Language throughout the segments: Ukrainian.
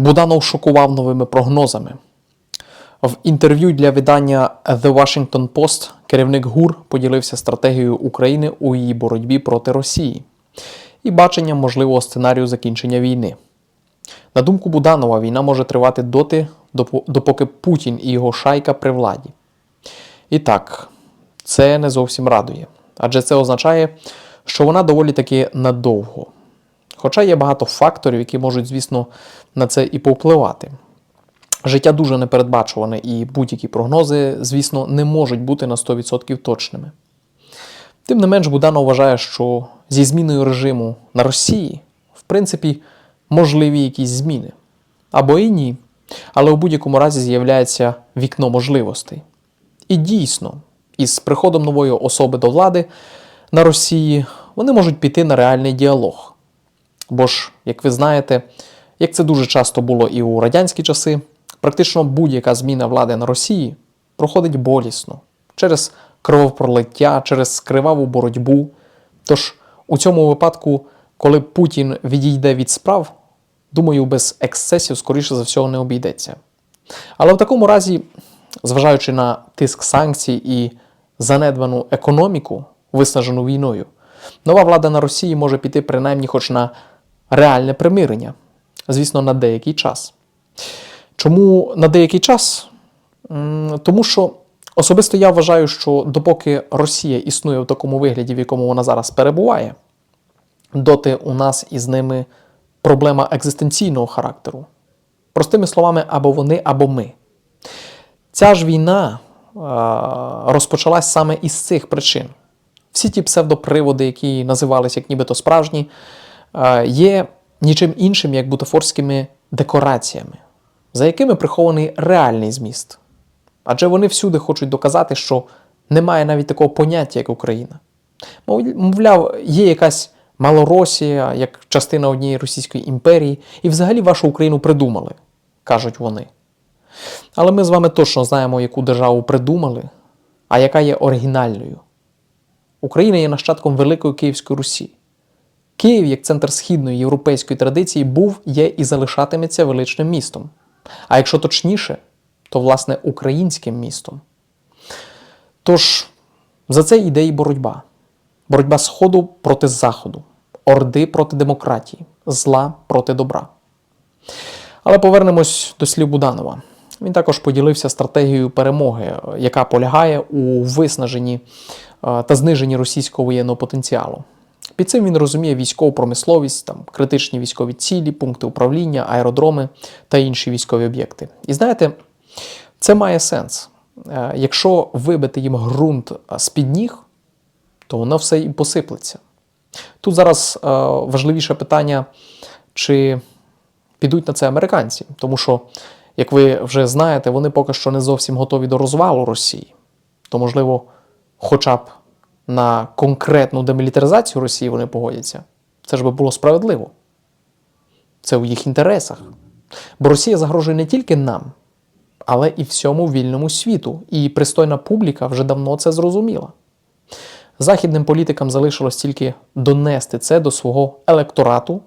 Буданов шокував новими прогнозами. В інтерв'ю для видання The Washington Post керівник ГУР поділився стратегією України у її боротьбі проти Росії і баченням можливого сценарію закінчення війни. На думку Буданова, війна може тривати доти, допо- допоки Путін і його шайка при владі. І так, це не зовсім радує, адже це означає, що вона доволі таки надовго. Хоча є багато факторів, які можуть, звісно, на це і повпливати. Життя дуже непередбачуване, і будь-які прогнози, звісно, не можуть бути на 100% точними. Тим не менш, Буданов вважає, що зі зміною режиму на Росії, в принципі, можливі якісь зміни. Або і ні. Але у будь-якому разі з'являється вікно можливостей. І дійсно, із приходом нової особи до влади на Росії вони можуть піти на реальний діалог. Бо ж, як ви знаєте, як це дуже часто було і у радянські часи, практично будь-яка зміна влади на Росії проходить болісно через кровопролиття, через криваву боротьбу. Тож у цьому випадку, коли Путін відійде від справ, думаю, без ексцесів, скоріше за всього, не обійдеться. Але в такому разі, зважаючи на тиск санкцій і занедбану економіку, виснажену війною, нова влада на Росії може піти принаймні хоч на реальне примирення, звісно, на деякий час. Чому на деякий час? Тому що особисто я вважаю, що допоки Росія існує в такому вигляді, в якому вона зараз перебуває, доти у нас із ними проблема екзистенційного характеру. Простими словами, або вони, або ми. Ця ж війна е, розпочалась саме із цих причин. Всі ті псевдоприводи, які називалися як нібито справжні, є нічим іншим, як бутафорськими декораціями, за якими прихований реальний зміст. Адже вони всюди хочуть доказати, що немає навіть такого поняття, як Україна. Мовляв, є якась Малоросія, як частина однієї Російської імперії, і взагалі вашу Україну придумали, кажуть вони. Але ми з вами точно знаємо, яку державу придумали, а яка є оригінальною. Україна є нащадком Великої Київської Русі. Київ, як центр східної європейської традиції, був, є і залишатиметься величним містом. А якщо точніше, то власне українським містом. Тож за це йде і боротьба. Боротьба Сходу проти Заходу, орди проти демократії, зла проти добра. Але повернемось до слів Буданова. Він також поділився стратегією перемоги, яка полягає у виснаженні е, та зниженні російського воєнного потенціалу. Під цим він розуміє військову промисловість, там, критичні військові цілі, пункти управління, аеродроми та інші військові об'єкти. І знаєте, це має сенс. Е, Якщо вибити їм ґрунт е, з-під ніг, то воно все і посиплеться. Тут зараз е, важливіше питання, чи підуть на це американці, тому що, як ви вже знаєте, вони поки що не зовсім готові до розвалу Росії. То, можливо, хоча б на конкретну демілітаризацію Росії вони погодяться. Це ж би було справедливо. Це у їх інтересах. Бо Росія загрожує не тільки нам, але і всьому вільному світу. І пристойна публіка вже давно це зрозуміла. Західним політикам залишилось тільки донести це до свого електорату,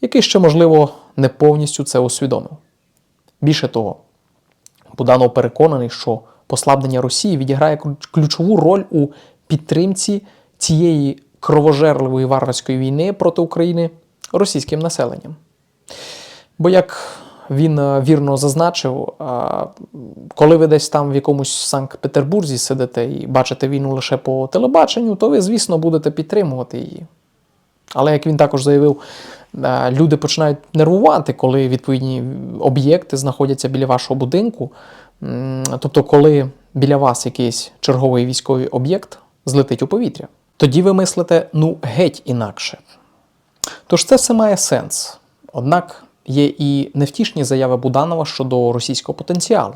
який ще, можливо, не повністю це усвідомив. Більше того, Буданов переконаний, що послаблення Росії відіграє ключову роль у підтримці цієї кровожерливої варварської війни проти України російським населенням. Бо як він е, вірно зазначив, коли ви десь там в якомусь Санкт-Петербурзі сидите і бачите війну лише по телебаченню, то ви, звісно, будете підтримувати її. Але як він також заявив, е, люди починають нервувати, коли відповідні об'єкти знаходяться біля вашого будинку. Тобто, коли біля вас якийсь черговий військовий об'єкт злетить у повітря, тоді ви мислите ну геть інакше. Тож це все має сенс. Однак є і невтішні заяви Буданова щодо російського потенціалу.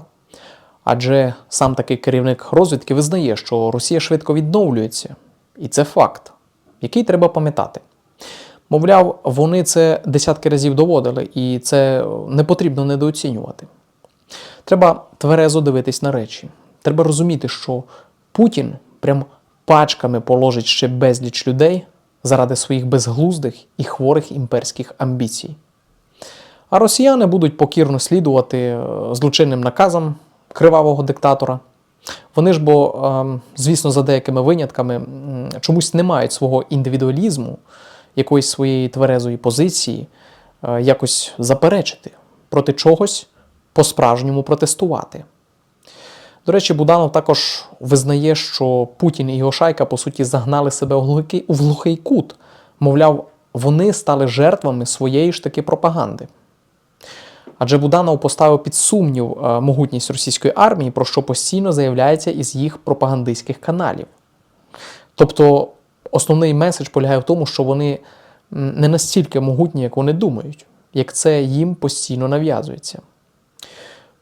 Адже сам такий керівник розвідки визнає, що Росія швидко відновлюється, і це факт, який треба пам'ятати. Мовляв, вони це десятки разів доводили, і це не потрібно недооцінювати. Треба тверезо дивитись на речі. Треба розуміти, що Путін прям пачками положить ще безліч людей заради своїх безглуздих і хворих імперських амбіцій. А росіяни будуть покірно слідувати е, злочинним наказам кривавого диктатора. Вони ж бо, ем, звісно, за деякими винятками чомусь не мають свого індивідуалізму, якоїсь своєї тверезої позиції, е, якось заперечити, проти чогось по-справжньому протестувати. До речі, Буданов також визнає, що Путін і його шайка, по суті, загнали себе у глухий, глухий кут. Мовляв, вони стали жертвами своєї ж таки пропаганди. Адже Буданов поставив під сумнів е, могутність російської армії, про що постійно заявляється із їх пропагандистських каналів. Тобто, основний меседж полягає в тому, що вони не настільки могутні, як вони думають, як це їм постійно нав'язується.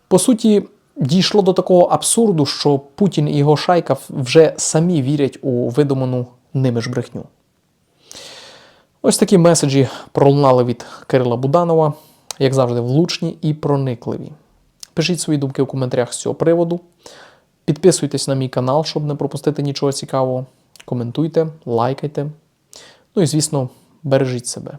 По суті, дійшло до такого абсурду, що Путін і його шайка вже самі вірять у видуману ними ж брехню. Ось такі меседжі пролунали від Кирила Буданова, як завжди, влучні і проникливі. Пишіть свої думки у коментарях з цього приводу. Підписуйтесь на мій канал, щоб не пропустити нічого цікавого. Коментуйте, лайкайте. Ну і, звісно, бережіть себе.